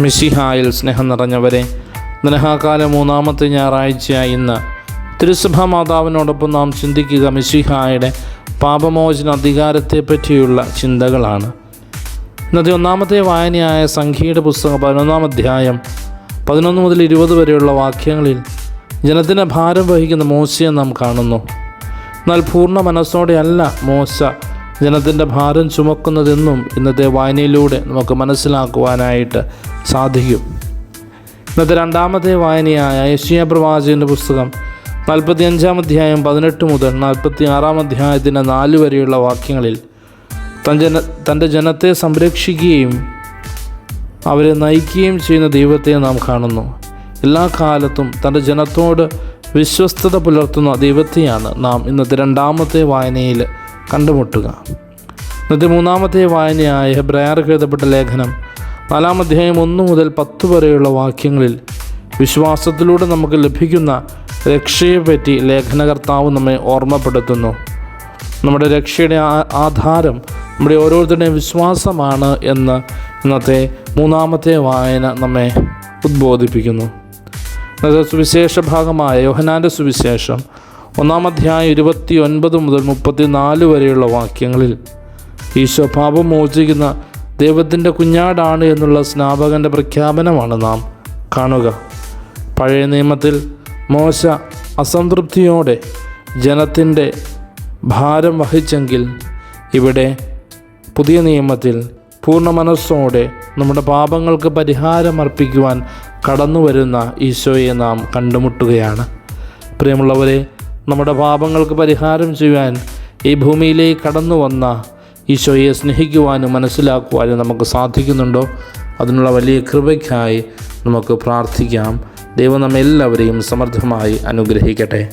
മിശിഹായിൽ സ്നേഹം നിറഞ്ഞവരെ നിനഹാകാല മൂന്നാമത്തെ ഞായറാഴ്ചയായി ഇന്ന് തിരുസഭാ മാതാവിനോടൊപ്പം നാം ചിന്തിക്കുക മിശിഹായുടെ പാപമോചന അധികാരത്തെപ്പറ്റിയുള്ള ചിന്തകളാണ്. ഇന്നത്തെ ഒന്നാമത്തെ വായനയായ സംഖ്യയുടെ പുസ്തകം പതിനൊന്നാം അധ്യായം പതിനൊന്ന് മുതൽ ഇരുപത് വരെയുള്ള വാക്യങ്ങളിൽ ജനത്തിന് ഭാരം വഹിക്കുന്ന മോശയെ നാം കാണുന്നു. എന്നാൽ പൂർണ മനസ്സോടെയല്ല മോശ ജനത്തിന്റെ ഭാരം ചുമക്കുന്നതെന്നും ഇന്നത്തെ വായനയിലൂടെ നമുക്ക് മനസ്സിലാക്കുവാനായിട്ട് സാധിക്കും. ഇന്നത്തെ രണ്ടാമത്തെ വായനയായ യശിയ പ്രവാചകന്റെ പുസ്തകം നാൽപ്പത്തി അഞ്ചാം അധ്യായം പതിനെട്ട് മുതൽ നാൽപ്പത്തി ആറാം അധ്യായത്തിന്റെ നാല് വരെയുള്ള വാക്യങ്ങളിൽ തൻ ജന തന്റെ ജനത്തെ സംരക്ഷിക്കുകയും അവരെ നയിക്കുകയും ചെയ്യുന്ന ദൈവത്തെ നാം കാണുന്നു. എല്ലാ കാലത്തും തന്റെ ജനത്തോട് വിശ്വസ്തത പുലർത്തുന്ന ദൈവത്തെയാണ് നാം ഇന്നത്തെ രണ്ടാമത്തെ വായനയിൽ കണ്ടുമുട്ടുക. ഇന്നത്തെ മൂന്നാമത്തെ വായനയായ ഹെബ്രയാർക്ക് എഴുതപ്പെട്ട ലേഖനം നാലാം അധ്യായം ഒന്ന് മുതൽ പത്ത് വരെയുള്ള വാക്യങ്ങളിൽ വിശ്വാസത്തിലൂടെ നമുക്ക് ലഭിക്കുന്ന രക്ഷയെപ്പറ്റി ലേഖനകർത്താവ് നമ്മെ ഓർമ്മപ്പെടുത്തുന്നു. നമ്മുടെ രക്ഷയുടെ ആധാരം നമ്മുടെ ഓരോരുത്തരുടെയും വിശ്വാസമാണ് എന്ന് ഇന്നത്തെ മൂന്നാമത്തെ വായന നമ്മെ ഉദ്ബോധിപ്പിക്കുന്നു. ഇന്നത്തെ സുവിശേഷ ഭാഗമായ യോഹനാന്റെ സുവിശേഷം ഒന്നാം അധ്യായം ഇരുപത്തി ഒൻപത് മുതൽ മുപ്പത്തി നാല് വരെയുള്ള വാക്യങ്ങളിൽ ഈശോ പാപം മോചിക്കുന്ന ദൈവത്തിന്റെ കുഞ്ഞാടാണ് എന്നുള്ള സ്നാപകന്റെ പ്രഖ്യാപനമാണ് നാം കാണുക. പഴയ നിയമത്തിൽ മോശ അസംതൃപ്തിയോടെ ജനത്തിന്റെ ഭാരം വഹിച്ചെങ്കിൽ ഇവിടെ പുതിയ നിയമത്തിൽ പൂർണ മനസ്സോടെ നമ്മുടെ പാപങ്ങൾക്ക് പരിഹാരം അർപ്പിക്കുവാൻ കടന്നു വരുന്ന ഈശോയെ നാം കണ്ടുമുട്ടുകയാണ്. പ്രിയമുള്ളവരെ നമ്മുടെ പാപങ്ങൾക്ക് പരിഹാരം ചെയ്യാൻ ഈ ഭൂമിയിലേക്ക് കടന്നു വന്ന ഈശോയെ സ്നേഹിക്കുവാനും മനസ്സിലാക്കുവാനും നമുക്ക് സാധിക്കുന്നുണ്ടോ? അതിനുള്ള വലിയ കൃപയ്ക്കായി നമുക്ക് പ്രാർത്ഥിക്കാം. ദൈവം നമ്മെല്ലാവരെയും സമർത്ഥമായി അനുഗ്രഹിക്കട്ടെ.